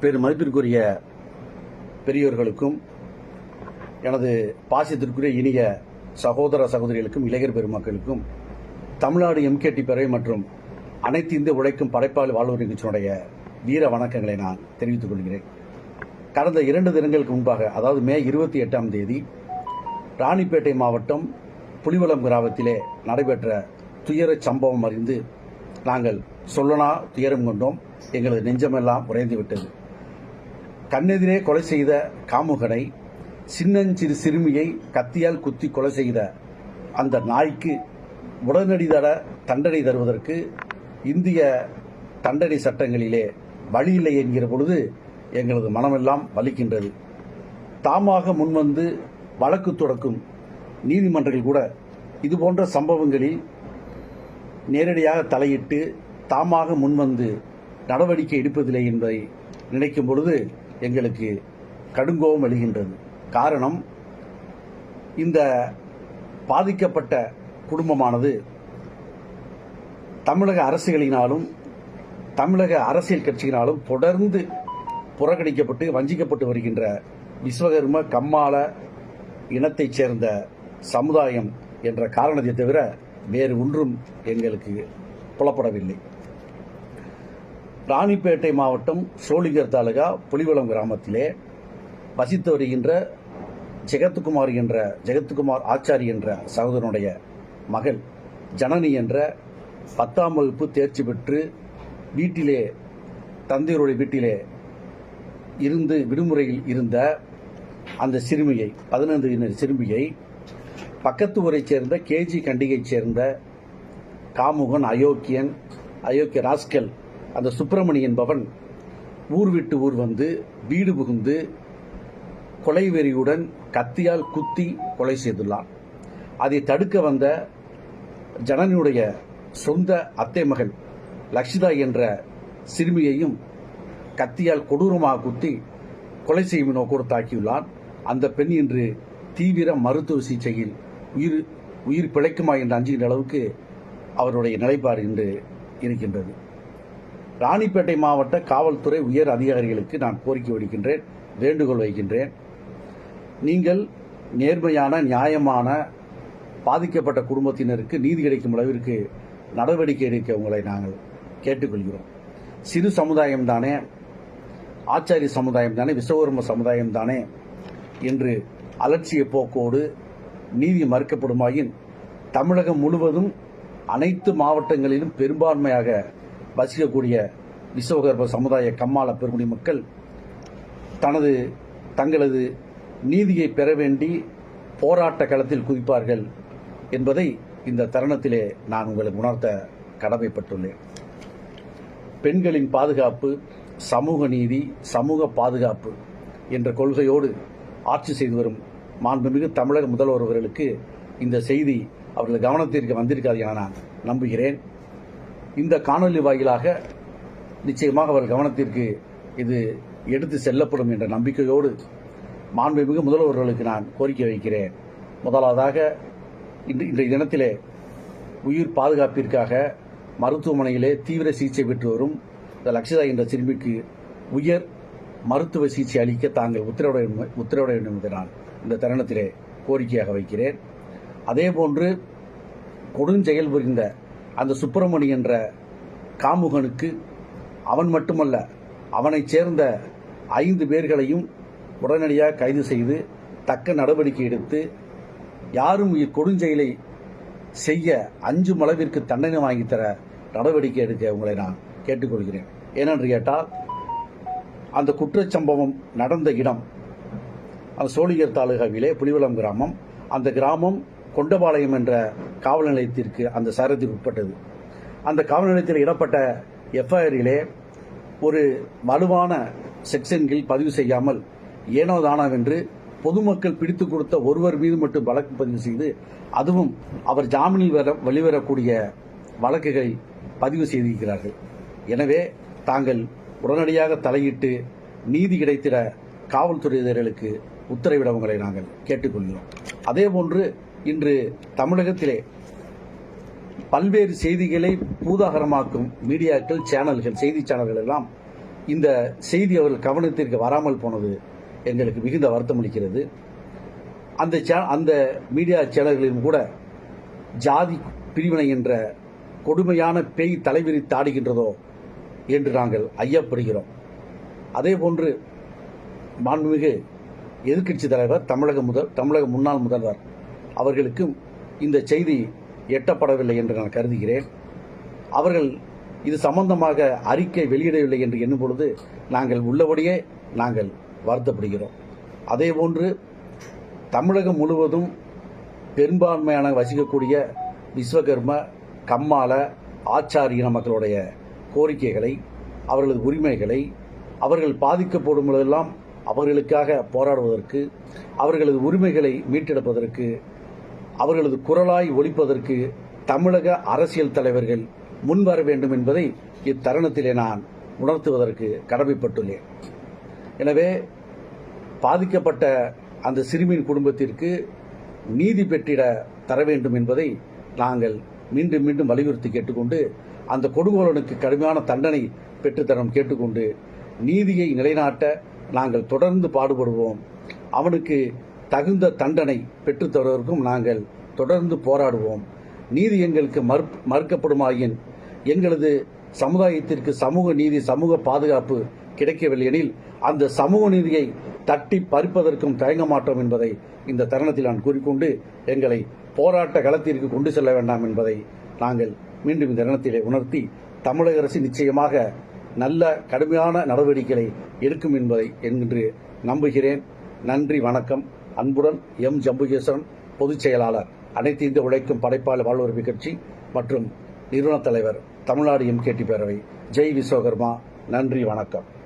பெரும் மதிப்பிற்குரிய பெரியோர்களுக்கும் எனது பாசியத்திற்குரிய இனிய சகோதர சகோதரிகளுக்கும் இளைஞர் பெருமக்களுக்கும் தமிழ்நாடு எம்கேடி பேரவை மற்றும் அனைத்து இந்திய உழைக்கும் படைப்பாளி வாழ்வு நிகழ்ச்சியினுடைய வீர வணக்கங்களை நான் தெரிவித்துக் கொள்கிறேன். கடந்த இரண்டு தினங்களுக்கு முன்பாக அதாவது மே இருபத்தி எட்டாம் தேதி ராணிப்பேட்டை மாவட்டம் புலிவலம் கிராமத்திலே நடைபெற்ற துயர சம்பவம் அறிந்து நாங்கள் சொல்லனா துயரம் கொண்டோம். எங்களது நெஞ்சமெல்லாம் உறைந்து விட்டது. கண்ணெதிரே கொலை செய்த காமுகனை சின்னஞ்சிறு சிறுமியை கத்தியால் குத்தி கொலை செய்த அந்த நாய்க்கு உடனடி தண்டனை தருவதற்கு இந்திய தண்டனை சட்டங்களிலே வழி இல்லை என்கிற பொழுது எங்களது மனமெல்லாம் வலிக்கின்றது. தாமாக முன்வந்து வழக்கு தொடக்கும் நீதிமன்றங்கள் கூட இதுபோன்ற சம்பவங்களில் நேரடியாக தலையிட்டு தாமாக முன்வந்து நடவடிக்கை எடுப்பதில்லை என்பதை நினைக்கும் பொழுது எங்களுக்கு கடுங்கோபம் எழுகின்றது. காரணம் இந்த பாதிக்கப்பட்ட குடும்பமானது தமிழக அரசுகளினாலும் தமிழக அரசியல் கட்சியினாலும் தொடர்ந்து புறக்கணிக்கப்பட்டு வஞ்சிக்கப்பட்டு வருகின்ற விஸ்வகர்ம கம்மாள இனத்தைச் சேர்ந்த சமுதாயம் என்ற காரணத்தை தவிர வேறு ஒன்றும் எங்களுக்கு புலப்படவில்லை. ராணிப்பேட்டை மாவட்டம் சோளிகர் தாலுகா புலிவளம் கிராமத்திலே வசித்து வருகின்ற ஜெகத்குமார் என்ற ஜெகத்குமார் ஆச்சாரி என்ற சகோதரனுடைய மகள் ஜனனி என்ற பத்தாம் வகுப்பு தேர்ச்சி பெற்று வீட்டிலே தந்தையருடைய வீட்டிலே இருந்து விடுமுறையில் இருந்த அந்த சிறுமியை பதினைந்து சிறுமியை பக்கத்து ஊரைச் சேர்ந்த கேஜி கண்டிகைச் சேர்ந்த காமுகன் அயோக்கியன் அயோக்கிய ராஸ்கல் அந்த சுப்பிரமணி என்பவன் ஊர் விட்டு ஊர் வந்து வீடு புகுந்து கொலை வெறியுடன் கத்தியால் குத்தி கொலை செய்துள்ளான். அதை தடுக்க வந்த ஜனனியுடைய சொந்த அத்தை மகள் லக்ஷிதா என்ற சிறுமியையும் கத்தியால் கொடூரமாக குத்தி கொலை செய்யும் நோக்கோடு தாக்கியுள்ளான் அந்த பெண் இன்று தீவிர மருத்துவ சிகிச்சையில் உயிர் உயிர் பிழைக்குமா என்று அஞ்சுகின்ற அளவுக்கு அவருடைய நிலைப்பாடு இன்று இருக்கின்றது. ராணிப்பேட்டை மாவட்ட காவல்துறை உயர் அதிகாரிகளுக்கு நான் கோரிக்கை விடுக்கின்றேன் வேண்டுகோள் வைக்கின்றேன். நீங்கள் நேர்மையான நியாயமான பாதிக்கப்பட்ட குடும்பத்தினருக்கு நீதி கிடைக்கும் அளவிற்கு நடவடிக்கை எடுக்க உங்களை நாங்கள் கேட்டுக்கொள்கிறோம். சிறு சமுதாயம் தானே ஆச்சாரிய சமுதாயம் தானே விஸ்வகர்ம சமுதாயம் தானே என்று அலட்சிய போக்கோடு நீதி மறுக்கப்படுமாயின் தமிழகம் முழுவதும் அனைத்து மாவட்டங்களிலும் பெரும்பான்மையாக வசிக்கக்கூடிய விஸ்வகர்ப சமுதாய கம்மாள பெருங்குடி மக்கள் தனது தங்களது நீதியை பெற வேண்டி போராட்ட களத்தில் குதிப்பார்கள் என்பதை இந்த தருணத்திலே நான் உங்களுக்கு உணர்த்த கடமைப்பட்டுள்ளேன். பெண்களின் பாதுகாப்பு சமூக நீதி சமூக பாதுகாப்பு என்ற கொள்கையோடு ஆட்சி செய்து வரும் மாண்புமிகு தமிழக முதல்வர் அவர்களுக்கு இந்த செய்தி அவர்கள் கவனத்திற்கு வந்திருக்காது என நான் நம்புகிறேன். இந்த காணொலி வாயிலாக நிச்சயமாக அவர் கவனத்திற்கு இது எடுத்து செல்லப்படும் என்ற நம்பிக்கையோடு மாண்புமிகு முதல்வர்களுக்கு நான் கோரிக்கை வைக்கிறேன். முதலாவதாக இன்று இன்றைய தினத்திலே உயிர் பாதுகாப்பிற்காக மருத்துவமனையிலே தீவிர சிகிச்சை பெற்று வரும் இந்த லக்ஷதா என்ற சிறுமிக்கு உயர் மருத்துவ சிகிச்சை அளிக்க தாங்கள் உத்தரவிட வேண்டும் உத்தரவிட வேண்டும் என்று நான் இந்த தருணத்திலே கோரிக்கையாக வைக்கிறேன். அதேபோன்று கொடுஞ்செயல் புரிந்த அந்த சுப்பிரமணி என்ற காமுகனுக்கு அவன் மட்டுமல்ல அவனைச் சேர்ந்த ஐந்து பேர்களையும் உடனடியாக கைது செய்து தக்க நடவடிக்கை எடுத்து யாரும் கொடுஞ்செயலை செய்ய அஞ்சு அளவிற்கு தண்டனை வாங்கித்தர நடவடிக்கை எடுக்க உங்களை நான் கேட்டுக்கொள்கிறேன். ஏனென்று கேட்டால் அந்த குற்றச்சம்பவம் நடந்த இடம் அந்த சோழிகர் தாலுகாவிலே புலிவலம் கிராமம் அந்த கிராமம் கொண்டபாளையம் என்ற காவல் நிலையத்திற்கு அந்த சாரதிக்கு உட்பட்டது. அந்த காவல் நிலையத்தில் இடப்பட்ட எஃப்ஐஆரிலே ஒரு வலுவான செக்ஷன்கள் பதிவு செய்யாமல் ஏனோ தானாவென்று பொதுமக்கள் பிடித்து கொடுத்த ஒருவர் மீது மட்டும் வழக்கு பதிவு செய்து அதுவும் அவர் ஜாமீனில் வர வெளிவரக்கூடிய வழக்குகளை பதிவு செய்திருக்கிறார்கள். எனவே தாங்கள் உடனடியாக தலையிட்டு நீதி கிடைத்திட காவல்துறையினர்களுக்கு உத்தரவிட உங்களை நாங்கள் கேட்டுக்கொள்கிறோம். அதேபோன்று இன்று தமிழகத்திலே பல்வேறு செய்திகளை பூதாகரமாக்கும் மீடியாக்கள் சேனல்கள் செய்தி சேனல்கள் எல்லாம் இந்த செய்தி அவர்கள் கவனத்திற்கு வராமல் போனது எங்களுக்கு மிகுந்த வருத்தம் அளிக்கிறது. அந்த சே அந்த மீடியா சேனல்களிலும் கூட ஜாதி பிரிவினை என்ற கொடுமையான பேய் தலைவிரித்து ஆடுகின்றதோ என்று நாங்கள் ஐயப்படுகிறோம். அதே போன்று மாண்புமிகு எதிர்க்கட்சி தலைவர் தமிழக முதல் தமிழக முன்னாள் முதல்வர் அவர்களுக்கும் இந்த செய்தி எட்டப்படவில்லை என்று நான் கருதுகிறேன். அவர்கள் இது சம்பந்தமாக அறிக்கை வெளியிடவில்லை என்று எண்ணும் பொழுது நாங்கள் உள்ளபடியே நாங்கள் வருத்தப்படுகிறோம். அதேபோன்று தமிழகம் முழுவதும் பெரும்பான்மையான வசிக்கக்கூடிய விஸ்வகர்ம கம்மால ஆச்சாரிய மக்களுடைய கோரிக்கைகளை அவர்களது உரிமைகளை அவர்கள் பாதிக்கப்படும் பொழுதெல்லாம் அவர்களுக்காக போராடுவதற்கு அவர்களது உரிமைகளை மீட்டெடுப்பதற்கு அவர்களது குரலாய் ஒழிப்பதற்கு தமிழக அரசியல் தலைவர்கள் முன்வர வேண்டும் என்பதை இத்தருணத்திலே நான் உணர்த்துவதற்கு கடமைப்பட்டுள்ளேன். எனவே பாதிக்கப்பட்ட அந்த சிறுமியின் குடும்பத்திற்கு நீதி பெற்றிட தர வேண்டும் என்பதை நாங்கள் மீண்டும் மீண்டும் வலியுறுத்தி கேட்டுக்கொண்டு அந்த கொடுங்கோலனுக்கு கடுமையான தண்டனை பெற்றுத்தரம் கேட்டுக்கொண்டு நீதியை நிலைநாட்ட நாங்கள் தொடர்ந்து பாடுபடுவோம். அவனுக்கு தகுந்த தண்டனை பெற்றுத்தருவதற்கும் நாங்கள் தொடர்ந்து போராடுவோம். நீதி எங்களுக்கு மறுக்கப்படுமாயின் எங்களது சமுதாயத்திற்கு சமூக நீதி சமூக பாதுகாப்பு கிடைக்கவில்லை எனில் அந்த சமூக நீதியை தட்டி பறிப்பதற்கும் தயங்க மாட்டோம் என்பதை இந்த தருணத்தில் நான் கூறிக்கொண்டு எங்களை போராட்ட களத்திற்கு கொண்டு செல்ல வேண்டாம் என்பதை நாங்கள் மீண்டும் இந்த தருணத்திலே உணர்த்தி தமிழக அரசு நிச்சயமாக நல்ல கடுமையான நடவடிக்கைகளை எடுக்கும் என்பதை என்று நம்புகிறேன். நன்றி வணக்கம். அன்புடன் எம் ஜம்புகேஸ்வரன் பொதுச் செயலாளர். அனைத்து இந்திய உழைக்கும் படைப்பாளர் வாழ்வுரிமை கட்சி மற்றும் நிறுவனத் தலைவர் தமிழ்நாடு எம்கேடி பேரவை. ஜெய் விஸ்வகர்மா நன்றி வணக்கம்.